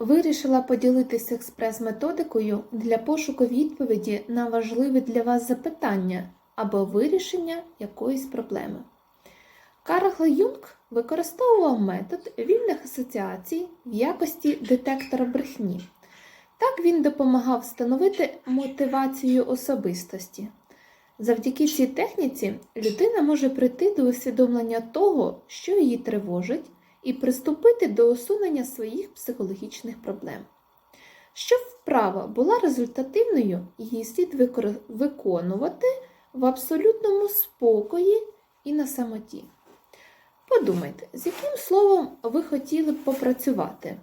вирішила поділитися експрес-методикою для пошуку відповіді на важливі для вас запитання або вирішення якоїсь проблеми. Карл Юнг використовував метод вільних асоціацій в якості детектора брехні. Так він допомагав встановити мотивацію особистості. Завдяки цій техніці людина може прийти до усвідомлення того, що її тривожить, і приступити до усунення своїх психологічних проблем. Щоб вправа була результативною, її слід виконувати в абсолютному спокої і на самоті. Подумайте, з яким словом ви хотіли б попрацювати.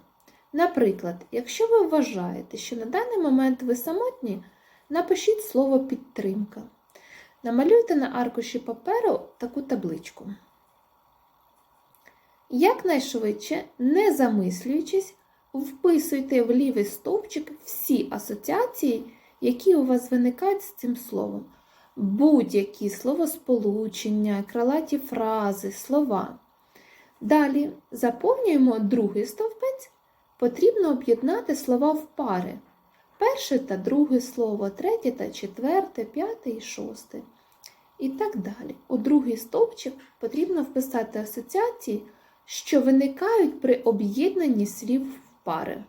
Наприклад, якщо ви вважаєте, що на даний момент ви самотні, напишіть слово підтримка. Намалюйте на аркуші паперу таку табличку. Якнайшвидше, не замислюючись, вписуйте в лівий стовпчик всі асоціації, які у вас виникають з цим словом. Будь-які словосполучення, крилаті фрази, слова. Далі заповнюємо другий стовпець. Потрібно об'єднати слова в пари. Перше та друге слово, третє та четверте, п'яте і шосте. І так далі. У другий стовпчик потрібно вписати асоціації, що виникають при об'єднанні слів в пари.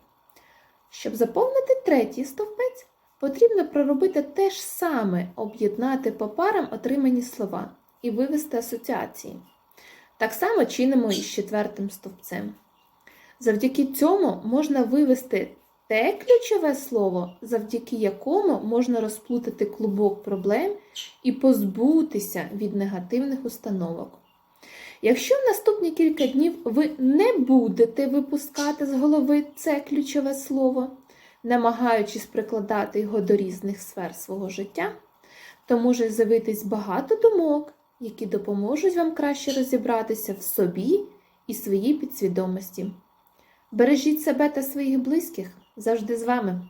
Щоб заповнити третій стовпець, потрібно проробити те ж саме, об'єднати по парам отримані слова і вивести асоціації. Так само чинимо і з четвертим стовпцем. Завдяки цьому можна вивести те ключове слово, завдяки якому можна розплутати клубок проблем і позбутися від негативних установок. Якщо в наступні кілька днів ви не будете випускати з голови це ключове слово, намагаючись прикладати його до різних сфер свого життя, то може з'явитись багато думок, які допоможуть вам краще розібратися в собі і своїй підсвідомості. Бережіть себе та своїх близьких завжди з вами.